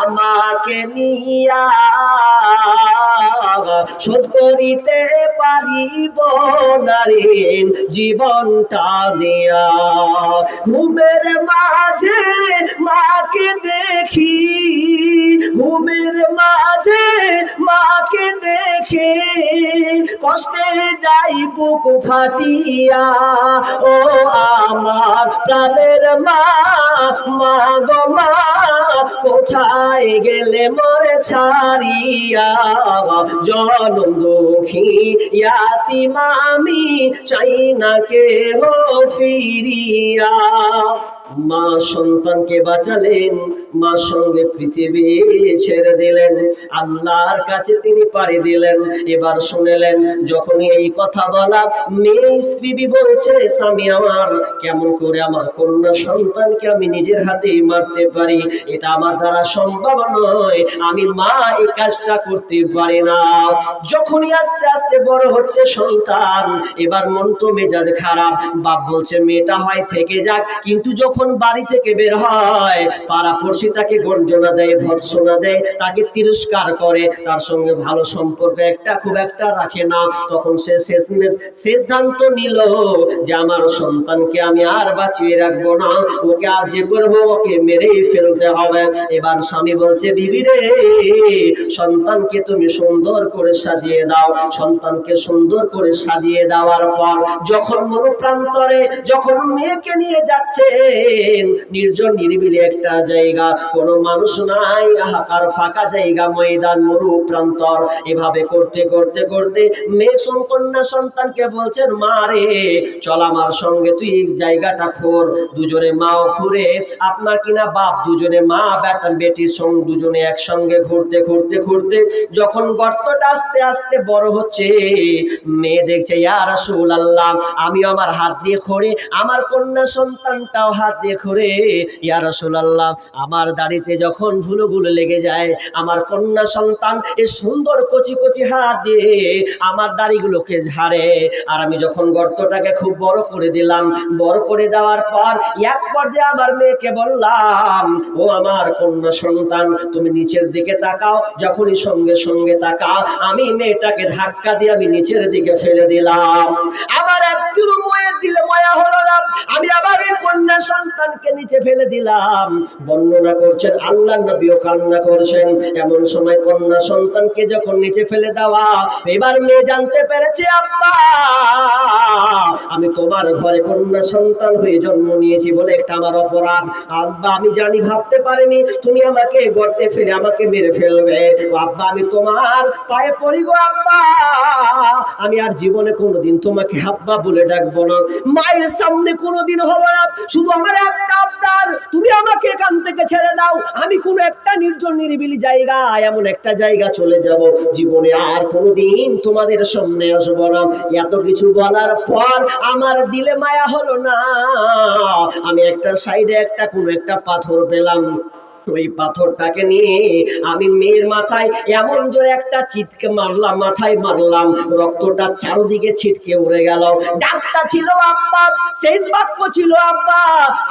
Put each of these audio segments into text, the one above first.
আমাকে নিয়া শোধ করিতে পারিব নারীন জীবনটা দিয়া। ঘুমের মাঝে মাকে দেখি ঘুমের মাঝে মাকে দেখে, কষ্টে যাই বুক ফাটিয়া। ও আমার প্রাণের মা মা গো মা, কোথায় গেলে মরে ছাড়িয়া? জনম দুঃখী মামি চাই না কে ফিরিয়া। মা সন্তানকে বাঁচালেন, মা সঙ্গে পৃথিবী ছেড়ে দিলেন, আল্লাহর কাছে তিনি পাড়ি দিলেন। এবার শুনেলেন যখন এই কথা বলা, মেয়ে স্ত্রী বলছে, স্বামী আমার, কেমন করে আমার কন্যা সন্তানকে আমি নিজের হাতেই মারতে পারি? এটা আমার দ্বারা সম্ভব নয়। আমি মা এই কাজটা করতে পারি না। যখনই আস্তে আস্তে বড় হচ্ছে সন্তান, এবার মন তো মেজাজ খারাপ। বাপ বলছে, মেয়েটা হয়, থেকে যাক। কিন্তু যখন বাড়ি থেকে বের হয়, পাড়া পড়শি তাকে গঞ্জনা দেয় ভৎসনা দেয়, তাকে তিরস্কার করে। তার সঙ্গে ভালো সম্পর্ক একটা খুব একটা রাখে না। তখন সে শেষমেশ সিদ্ধান্ত নিল যে আমার সন্তানকে আমি আর বাঁচিয়ে রাখব না। ওকে আর যে করব, ওকে মেরেই ফেলতে হবে। এবার স্বামী বলছে, বিবি রে, সন্তানকে তুমি সুন্দর করে সাজিয়ে দাও। সন্তানকে সুন্দর করে সাজিয়ে দেওয়ার পর, যখন মনোপ্রান্তরে, যখন মেয়েকে নিয়ে যাচ্ছেন নির্জন, নিরিবিলি একটা জায়গা। কোনো মানুষ নাই হাহাকার ফাঁকা জায়গা, ময়দান মরু প্রান্তর এভাবে করতে করতে করতে মেয়ে কন্যা সন্তানকে বলছেন মা রে, চল আমার সঙ্গে, তুই জায়গাটা খোর। দুজনে মাও ঘুরে, আপনার কিনা বাপ, দুজনে মা, বেটা বেটির সঙ্গে, দুজনে একসঙ্গে ঘুরতে ঘুরতে ঘুরতে যখন গর্তটা আস্তে আস্তে বড় হচ্ছে, মেয়ে দেখছে, ইয়া রাসূল আল্লাহ আমি আমার হাত দিয়ে খড়ে, আমার কন্যা সন্তানটাও হাত দিয়ে খড়ে ইয়া আমার দাড়িতে যখন লেগে যায়, আমার কন্যা সন্তান সুন্দর কচি কচি হাত দিয়ে আমার দাড়িগুলোকে ঝাড়ে। আর আমি যখন গর্তটাকে খুব বড় করে দিলাম, বড় করে দেওয়ার পর এক পর্যায়ে আমার মেয়েকে বললাম, ও আমার কন্যা সন্তান, তুমি নিচের দিকে তাকাও, যখনই সঙ্গে সঙ্গে তাকাও, আমি মেয়েটাকে ধাক্কা দিয়ে আমি নিচের দিকে ফেলে দিলাম। আমার একটু ময়ে দিলে সন্তানকে নিচে ফেলে দিলাম। বর্ণনা করছেন আল্লাহ নবীও কান্না করছেন। এমন সময় কন্যা সন্তানকে যখন নিচে ফেলে দেওয়া, এবার মেয়ে জানতে পেরেছে, আব্বা, আমি তোমার ঘরে কন্যা সন্তান হয়ে জন্ম নিয়েছি বলে একটা আমার অপরাধ। আব্বা, আমি জানি, ভাবতে পারিনি, তুমি আমাকে গর্তে ফেলে আমাকে মেরে ফেলবে। আব্বা, আমি তোমার পায়ে পড়ি গো, আব্বা। আমি আর জীবনে কোনোদিন তোমাকে আব্বা বলে ডাকবো না। মায়ের সামনে কোনোদিন হব না। শুধু আমার তুমি আমাকে এখান থেকে ছেড়ে দাও। আমি কোনো একটা নির্জন নিরিবিলি জায়গা এমন একটা জায়গা চলে যাব। জীবনে আর কোনোদিন তোমাদের সামনে আসব না। এত কিছু বলার পর আমার দিলে মায়া হলো না। আমি একটা সাইডে একটা, কোনো একটা পাথর পেলাম। ওই পাথরটাকে নিয়ে আমি মেয়ের মাথায় এমন জোরে একটা চিটকে মারলাম, মাথায় মারলাম। রক্তটা চারদিকে ছিটকে উড়ে গেল। ডাকটা ছিল, আব্বা, শেষ বাক্য ছিল, আব্বা।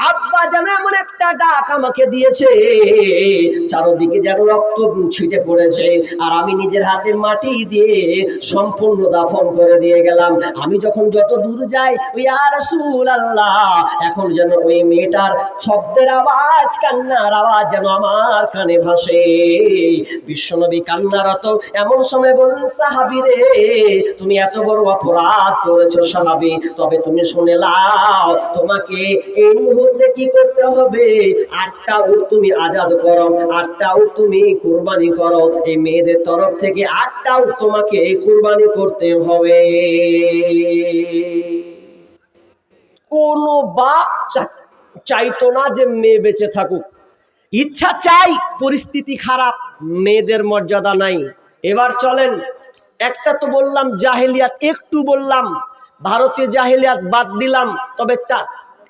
আব্বা যেন এমন একটা ডাক আমাকে দিয়েছে। চারদিকে যেন রক্ত ছিটে পড়েছে আর আমি নিজের হাতে মাটি দিয়ে সম্পূর্ণ দাফন করে দিয়ে গেলাম। আমি যখন যত দূর যাই, ওই আর আল্লাহ এখন যেন ওই মেয়েটার শব্দের আওয়াজ, কান্নার আওয়াজ যেন আমার কানে ভাসে। বিশ্বনবী কান্নারত এমন সময় বলুন সাহাবি রে, তুমি এত বড় অপরাধ করেছ সাহাবি। তবে তুমি শুনে লাও তোমাকে এই মুহূর্তে কি করতে হবে? আটটা তুমি আজাদ করো, আটটা তুমি কুরবানি করো। এই মেয়েদের তরফ থেকে আটটা তোমাকে কুরবানি করতে হবে। কোনো বাপ চাইতো না যে মেয়ে বেঁচে থাকুক। ইচ্ছা চাই, পরিস্থিতি খারাপ, মেয়েদের মর্যাদা নাই। এবার চলেন, একটা তো বললাম জাহেলিয়াত, একটু বললাম ভারতীয় জাহেলিয়াত বাদ দিলাম, তবে চা,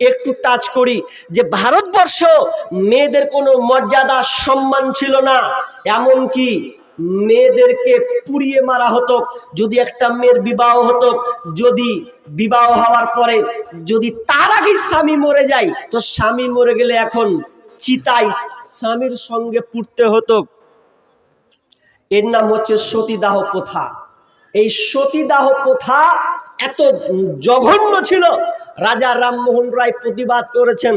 একটু টাচ করি, যে ভারতবর্ষ মেয়েদের কোনো মর্যাদা, সম্মান ছিল না। এমন কি, মেয়েদেরকে পুড়িয়ে মারা হতো, যদি একটা মেয়ের বিবাহ হতো, যদি বিবাহ হওয়ার পরে যদি তার আগে স্বামী মরে যায়, তো স্বামী মরে গেলে এখন চিতায় স্বামীর সঙ্গে পুড়তে হতো। এর নাম হচ্ছে সতীদাহ প্রথা। এই সতীদাহ প্রথা এত জঘন্য ছিল। রাজা রামমোহন রায় প্রতিবাদ করেছেন।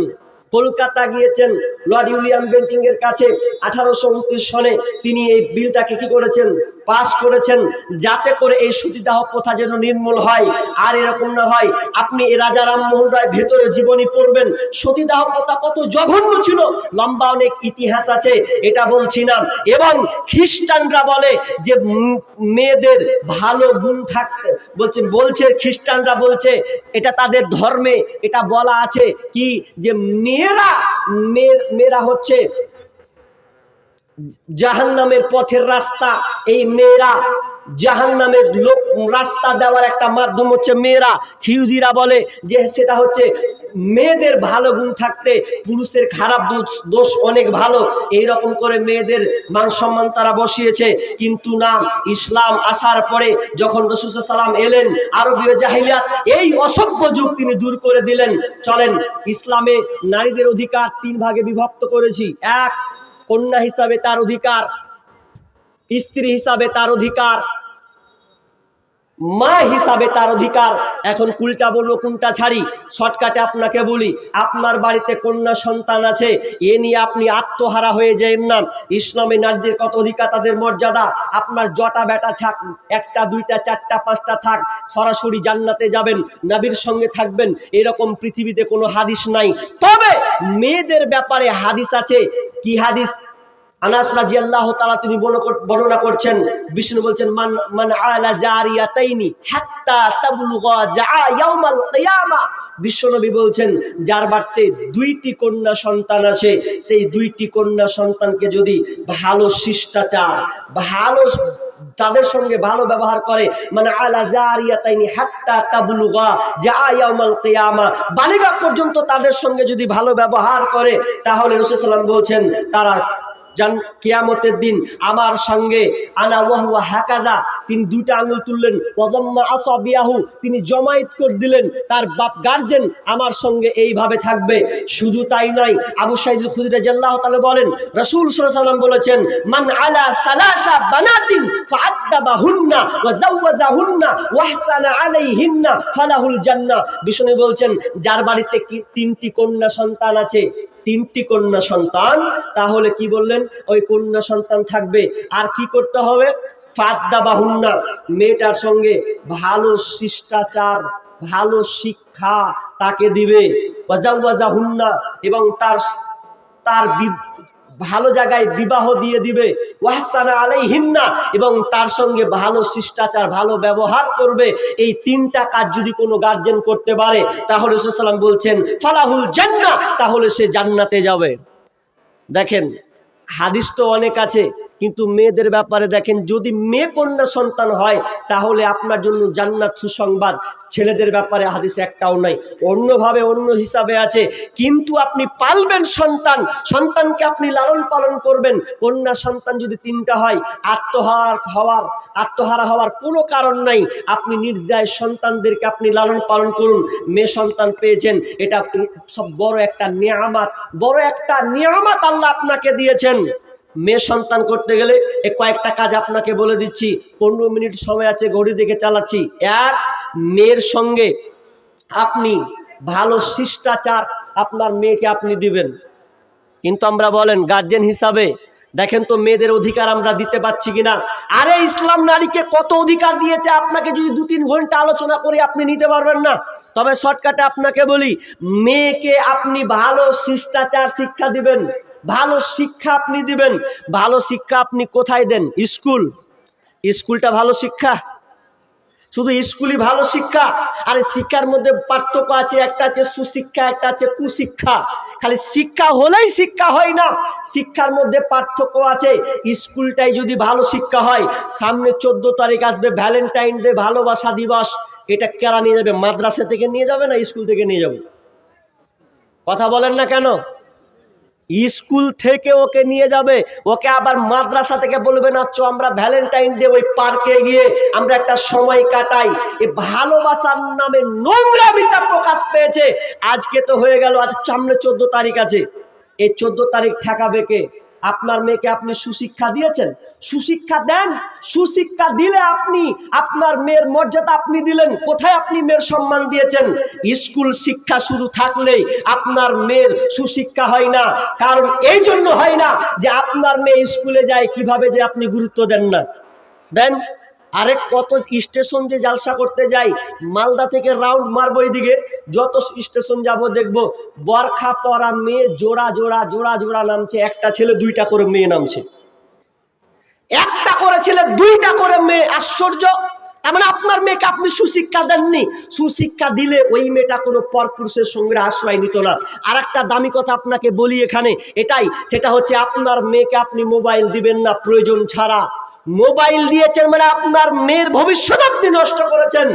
কলকাতা গিয়েছেন লর্ড উইলিয়াম বেন্টিং এর কাছে আঠারোশো উনত্রিশ সনে। তিনি এই বিলটাকে কি করেছেন? পাস করেছেন। যাতে করে এই সতীদাহ প্রথা যেন নির্মূল হয়। আর এরকম না হয়, আপনি রাজা রামমোহন রায় ভেতরে জীবনী পড়বেন। সতীদাহ প্রথা কত জঘন্য ছিল। লম্বা অনেক ইতিহাস আছে, এটা বলছি না। এবং খ্রিস্টানরা বলে যে মেয়েদের ভালো গুণ থাকতে, বলছে বলছে, খ্রিস্টানরা বলছে, এটা তাদের ধর্মে, এটা বলা আছে কি? যে মেয়ে- মেয়েরা মেয়েরা হচ্ছে জাহান্নামের পথের রাস্তা। এই মেয়েরা জাহান্নামের লোক রাস্তা দেওয়ার একটা মাধ্যম হচ্ছে মেয়েরা। খিউজিরা বলে যে সেটা হচ্ছে মেয়েদের ভালো গুণ থাকতে পুরুষের খারাপ দোষ- অনেক ভালো। এই রকম করে মেয়েদের মান সম্মান তারা বসিয়েছে। কিন্তু না, ইসলাম আসার পরে যখন রসুল সাল্লাম এলেন, আরবীয় জাহিলিয়াত, এই অসভ্য যুগ তিনি দূর করে দিলেন। চলেন, ইসলামে নারীদের অধিকার তিন ভাগে বিভক্ত করেছি। এক, কন্যা হিসাবে তার অধিকার। স্ত্রী হিসাবে তার অধিকার, মা হিসাবে তার অধিকার। এখন কুলটা বলব কোনটা ছাড়ি, শর্টকাটে আপনাকে বলি, আপনার বাড়িতে কন্যা সন্তান আছে, এ নিয়ে আপনি আত্মহারা হয়ে যাবেন না। ইসলামে নারীদের কত অধিকার, তাদের মর্যাদা? আপনার জটা বেটা থাক, একটা, দুইটা, চারটা, পাঁচটা থাক, সরাসরি জান্নাতে যাবেন, নাবির সঙ্গে থাকবেন। এরকম পৃথিবীতে কোনো হাদিস নাই। তবে মেয়েদের ব্যাপারে হাদিস আছে। কি হাদিস? আনাস রাজি আল্লাহ তালা তিনি বর্ণ- বর্ণনা করছেন, বিষ্ণু বলছেন, মান মান আলা জারিয়াতাইনি হাত্তা তাবলুগা ইয়াউমাল কিয়ামা। বিশ্বনবী বলছেন, যার বাড়িতে দুইটি কন্যা সন্তান আছে, সেই দুইটি কন্যা সন্তানকে যদি ভালো শিষ্টাচার, ভালো তাদের সঙ্গে ভালো ব্যবহার করে মানে আলা জারিয়াতাইনি হাত্তা তাবলুগা ইয়াউমাল কিয়ামা। বালিগা পর্যন্ত তাদের সঙ্গে যদি ভালো ব্যবহার করে, তাহলে রাসূল ওয়াসাল্লাম বলছেন, তারা জান কিয়ামতের দিন আমার সঙ্গে আনা ওয়াহুয়া হাকাদা, তিনি দুইটা আঙুল তুললেন, ওয়াদাম্মা আসাবিয়াহু, তিনি জমায়েত করে দিলেন, তার বাপ গার্জেন আমার সঙ্গে এইভাবে থাকবে। শুধু তাই নয়, আবু সাইদ খুদরি রাদিয়াল্লাহু তাআলা বলেন, রাসূল ওয়াসাল্লাম বলেছেন, মান আলা সালাসা বানাতিন ফাআদ্দাবাহুন্না ওয়া যাওয়াজাহুন্না ওয়া আহসানা আলাইহিন্না ফালাহুল জান্নাহ। বিষ্ণু বলছেন, যার বাড়িতে তিনটি কন্যা সন্তান আছে? তিনটি কন্যা সন্তান, তাহলে কি বললেন? ওই কন্যা সন্তান থাকবে। আর কি করতে হবে? ফাদ্দা বাহুন্না। মেয়েটার সঙ্গে ভালো শিষ্টাচার, ভালো শিক্ষা তাকে দিবে। ওয়াজাউয়াজাহুন্না এবং তার তার ভালো জায়গায় বিবাহ দিয়ে দিবে। ওয়াহসানা না এবং তার সঙ্গে ভালো শিষ্টাচার, ভালো ব্যবহার করবে। এই তিনটা কাজ যদি কোনো গার্জেন করতে পারে, তাহলে সাল্লাম বলছেন, ফালাহুল জান্না তাহলে সে জান্নাতে যাবে। দেখেন, হাদিস তো অনেক আছে। কিন্তু মেয়েদের ব্যাপারে দেখেন, যদি মেয়ে কন্যা সন্তান হয়, তাহলে আপনার জন্য জান্নাত সুসংবাদ। ছেলেদের ব্যাপারে হাদিস একটাও নাই। অন্যভাবে অন্য হিসাবে আছে, কিন্তু আপনি পালবেন সন্তান, সন্তানকে আপনি লালন পালন করবেন। কন্যা সন্তান যদি তিনটা হয়, আত্মহার হওয়ার, আত্মহারা হওয়ার কোনো কারণ নাই। আপনি নির্দায় সন্তানদেরকে আপনি লালন পালন করুন। মেয়ে সন্তান পেয়েছেন, এটা সব বড় একটা নিয়ামাত, বড় একটা নিয়ামাত আল্লাহ আপনাকে দিয়েছেন। মেয়ে সন্তান করতে গেলে এ কয়েকটা কাজ আপনাকে বলে দিচ্ছি। পনেরো মিনিট সময় আছে ঘড়ি দেখে চালাচ্ছি। এক, মেয়ের সঙ্গে আপনি ভালো শিষ্টাচার আপনার মেয়েকে আপনি দিবেন। কিন্তু আমরা বলেন গার্জেন হিসাবে দেখেন তো মেয়েদের অধিকার আমরা দিতে পারছি কিনা। আরে ইসলাম নারীকে কত অধিকার দিয়েছে? আপনাকে যদি দু তিন ঘণ্টা আলোচনা করে আপনি নিতে পারবেন না। তবে শর্টকাটে আপনাকে বলি, মেয়েকে আপনি ভালো শিষ্টাচার শিক্ষা দিবেন। ভালো শিক্ষা আপনি দিবেন, ভালো শিক্ষা আপনি কোথায় দেন? স্কুল। স্কুলটা ভালো শিক্ষা? শুধু স্কুলই ভালো শিক্ষা? আর শিক্ষার মধ্যে পার্থক্য আছে, একটা আছে সুশিক্ষা, একটা আছে কুশিক্ষা। খালি শিক্ষা হলেই শিক্ষা হয় না। শিক্ষার মধ্যে পার্থক্য আছে। স্কুলটাই যদি ভালো শিক্ষা হয়, সামনে চোদ্দ তারিখ আসবে ভ্যালেন্টাইন ডে, ভালোবাসা দিবস। এটা কেরা নিয়ে যাবে? মাদ্রাসা থেকে নিয়ে যাবে না স্কুল থেকে নিয়ে যাবে? কথা বলেন না কেন? স্কুল থেকে ওকে নিয়ে যাবে। ওকে আবার মাদ্রাসা থেকে বলবে, না, চ, আমরা ভ্যালেন্টাইন ডে ওই পার্কে গিয়ে আমরা একটা সময় কাটাই। এ ভালোবাসার নামে নোংরামিতা প্রকাশ পেয়েছে। আজকে তো হয়ে গেল, আজ সামনে চোদ্দ তারিখ আছে। এই চোদ্দ তারিখ ঠেকাবে কে? আপনার মেয়েকে আপনি সুশিক্ষা দিয়েছেন? সুশিক্ষা দেন। সুশিক্ষা দিলে আপনি, আপনার মেয়ের মর্যাদা আপনি দিলেন। কোথায় আপনি মেয়ের সম্মান দিয়েছেন? স্কুল শিক্ষা শুধু থাকলেই আপনার মেয়ের সুশিক্ষা হয় না। কারণ এই জন্য হয় না যে আপনার মেয়ে স্কুলে যায়, কীভাবে যে আপনি গুরুত্ব দেন না। দেন। আরে কত স্টেশন যে জালসা করতে যাই, মালদা থেকে রাউন্ড মারবো এইদিকে যত স্টেশন যাব দেখব, বরখা পরা মেয়ে জোড়া জোড়া জোড়া জোড়া নামছে, একটা ছেলে দুইটা করে মেয়ে নামছে। একটা করে ছেলে দুইটা করে মেয়ে, আশ্চর্য। তার মানে আপনার মেয়েকে আপনি সুশিক্ষা দেননি। সুশিক্ষা দিলে ওই মেয়েটা কোনো পরপুরুষের সঙ্গে আশ্রয় নিত না। আর একটা দামি কথা আপনাকে বলি এখানে, এটাই, সেটা হচ্ছে আপনার মেয়েকে আপনি মোবাইল দিবেন না, প্রয়োজন ছাড়া। মোবাইল দিয়েছেন মানে আপনার মেয়ের ভবিষ্যৎ আপনি নষ্ট করেছেন।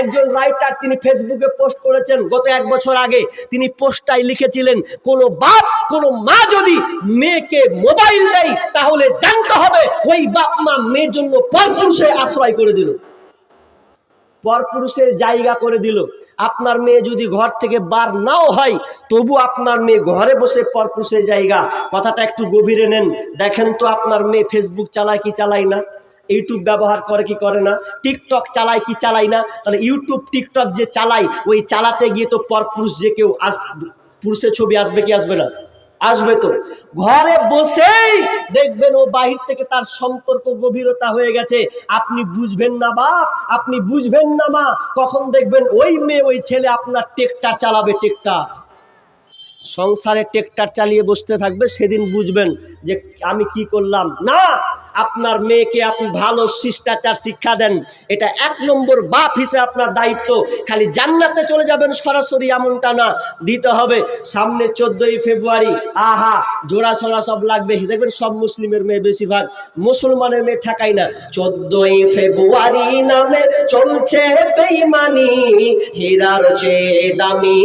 একজন রাইটার তিনি ফেসবুকে পোস্ট করেছেন, গত এক বছর আগে তিনি পোস্টটাই লিখেছিলেন, কোনো বাপ, কোনো মা যদি মেয়েকে মোবাইল দেয়, তাহলে জানতে হবে ওই বাপ মা মেয়ের জন্য পরপুরুষে আশ্রয় করে দিল। পরপুরুষের জায়গা করে দিল। আপনার মেয়ে যদি ঘর থেকে বার নাও হয়, তবু আপনার মেয়ে ঘরে বসে পরপুরুষের জায়গা। কথাটা একটু গভীরে নেন। দেখেন তো আপনার মেয়ে ফেসবুক চালায় কি চালায় না? ইউটিউব ব্যবহার করে কি করে না? টিকটক চালায় কি চালায় না? তাহলে ইউটিউব টিকটক যে চালায়, ওই চালাতে গিয়ে তো পরপুরুষ যে কেউ আস পুরুষের ছবি আসবে কি আসবে না? আসবে তো। ঘরে বসেই দেখবেন ও বাহির থেকে তার সম্পর্ক গভীরতা হয়ে গেছে। আপনি বুঝবেন না বাপ, আপনি বুঝবেন না মা। কখন দেখবেন ওই মেয়ে, ওই ছেলে আপনার টেকটার চালাবে টেকটার সংসারে টেকটার চালিয়ে বসতে থাকবে, সেদিন বুঝবেন যে আমি কি করলাম। না আপনার মেয়েকে আপনি ভালো শিষ্টাচার শিক্ষা দেন, এটা এক নম্বর বাপ হিসেবে আপনার দায়িত্ব। খালি জান্নাতে চলে যাবেন সরাসরি এমনটা না, দিতে হবে। সামনে চোদ্দই ফেব্রুয়ারি, আহা, জোড়া সরা সব লাগবে। দেখবেন সব মুসলিমের মেয়ে বেশিরভাগ, মুসলমানের মেয়ে ঠেকাই না। চোদ্দই ফেব্রুয়ারি নামে চলছে বেইমানি, হীরার চেয়ে দামি